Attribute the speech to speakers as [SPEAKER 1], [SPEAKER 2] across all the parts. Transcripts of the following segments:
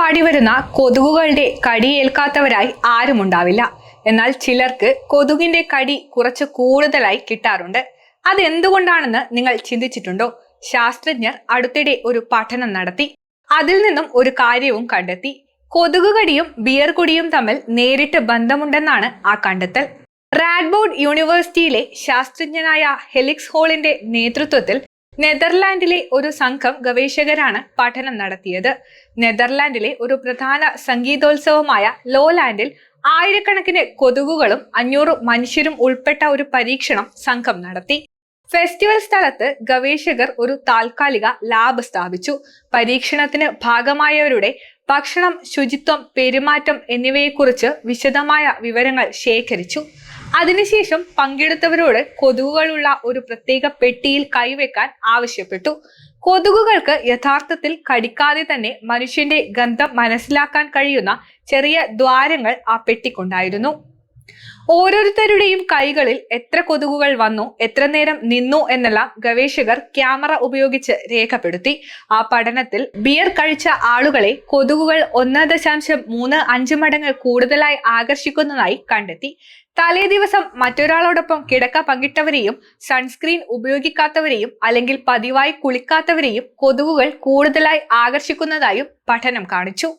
[SPEAKER 1] പാടി വരുന്ന കൊതുകുകളുടെ കടിയേൽക്കാത്തവരായി ആരുമുണ്ടാവില്ല എന്നാൽ ചിലർക്ക് കൊതുകിന്റെ കടി കുറച്ച് കൂടുതലായി കിട്ടാറുണ്ട്. അതെന്തുകൊണ്ടാണെന്ന് നിങ്ങൾ ചിന്തിച്ചിട്ടുണ്ടോ? ശാസ്ത്രജ്ഞർ അടുത്തിടെ ഒരു പഠനം നടത്തി. അതിൽ നിന്നും ഒരു കാര്യവും കണ്ടെത്തി. കൊതുകുകടിയും ബിയർ കുടിയും തമ്മിൽ നേരിട്ട് ബന്ധമുണ്ടെന്നാണ് ആ കണ്ടെത്തൽ. റാഡ്ബോർഡ് യൂണിവേഴ്സിറ്റിയിലെ ശാസ്ത്രജ്ഞനായ ഹെലിക്സ് ഹോളിന്റെ നേതൃത്വത്തിൽ നെതർലാൻഡിലെ ഒരു സംഘം ഗവേഷകരാണ് പഠനം നടത്തിയത്. നെതർലാൻഡിലെ ഒരു പ്രധാന സംഗീതോത്സവമായ ലോലാൻഡിൽ ആയിരക്കണക്കിന് കൊതുകുകളും അഞ്ഞൂറ് മനുഷ്യരും ഉൾപ്പെട്ട ഒരു പരീക്ഷണം സംഘം നടത്തി. ഫെസ്റ്റിവൽ സ്ഥലത്ത് ഗവേഷകർ ഒരു താൽക്കാലിക ലാബ് സ്ഥാപിച്ചു. പരീക്ഷണത്തിന് ഭാഗമായവരുടെ ഭക്ഷണം ശുചിത്വം പെരുമാറ്റം എന്നിവയെക്കുറിച്ച് വിശദമായ വിവരങ്ങൾ ശേഖരിച്ചു. അതിനുശേഷം പങ്കെടുത്തവരോട് കൊതുകുകളുള്ള ഒരു പ്രത്യേക പെട്ടിയിൽ കൈവെക്കാൻ ആവശ്യപ്പെട്ടു. കൊതുകുകൾക്ക് യഥാർത്ഥത്തിൽ കടിക്കാതെ തന്നെ മനുഷ്യന്റെ ഗന്ധം മനസ്സിലാക്കാൻ കഴിയുന്ന ചെറിയ ദ്വാരങ്ങൾ ആ പെട്ടിക്കുണ്ടായിരുന്നു. ഓരോരുത്തരുടെയും കൈകളിൽ എത്ര കൊതുകുകൾ വന്നു എത്ര നേരം നിന്നു എന്നെല്ലാം ഗവേഷകർ ക്യാമറ ഉപയോഗിച്ച് രേഖപ്പെടുത്തി. ആ പഠനത്തിൽ ബിയർ കഴിച്ച ആളുകളെ കൊതുകുകൾ ഒന്ന് ദശാംശം മൂന്ന് അഞ്ച് മടങ്ങ് കൂടുതലായി ആകർഷിക്കുന്നതായി കണ്ടെത്തി. തലേ ദിവസം മറ്റൊരാളോടൊപ്പം കിടക്ക പങ്കിട്ടവരെയും സൺസ്ക്രീൻ ഉപയോഗിക്കാത്തവരെയും അല്ലെങ്കിൽ പതിവായി കുളിക്കാത്തവരെയും കൊതുകുകൾ കൂടുതലായി ആകർഷിക്കുന്നതായും പഠനം കാണിച്ചു.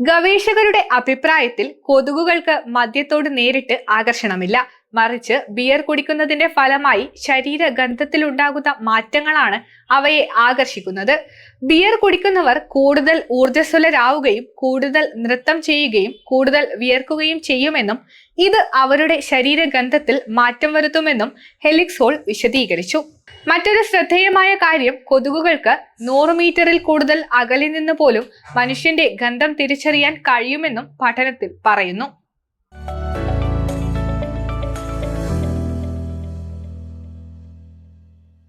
[SPEAKER 1] ഗവേഷകരുടെ അഭിപ്രായത്തിൽ കൊതുകുകൾക്ക് മദ്യത്തോട് നേരിട്ട് ആകർഷണമില്ല. മറിച്ച് ബിയർ കുടിക്കുന്നതിന്റെ ഫലമായി ശരീരഗന്ധത്തിലുണ്ടാകുന്ന മാറ്റങ്ങളാണ് അവയെ ആകർഷിക്കുന്നത്. ബിയർ കുടിക്കുന്നവർ കൂടുതൽ ഊർജസ്വലരാവുകയും കൂടുതൽ നൃത്തം ചെയ്യുകയും കൂടുതൽ വിയർക്കുകയും ചെയ്യുമെന്നും ഇത് അവരുടെ ശരീരഗന്ധത്തിൽ മാറ്റം വരുത്തുമെന്നും ഹെലിക്സോൾ വിശദീകരിച്ചു. മറ്റൊരു ശ്രദ്ധേയമായ കാര്യം കൊതുകുകൾക്ക് നൂറ് മീറ്ററിൽ കൂടുതൽ അകലിൽ നിന്ന് പോലും മനുഷ്യന്റെ ഗന്ധം തിരിച്ചറിയാൻ കഴിയുമെന്നും പഠനത്തിൽ പറയുന്നു.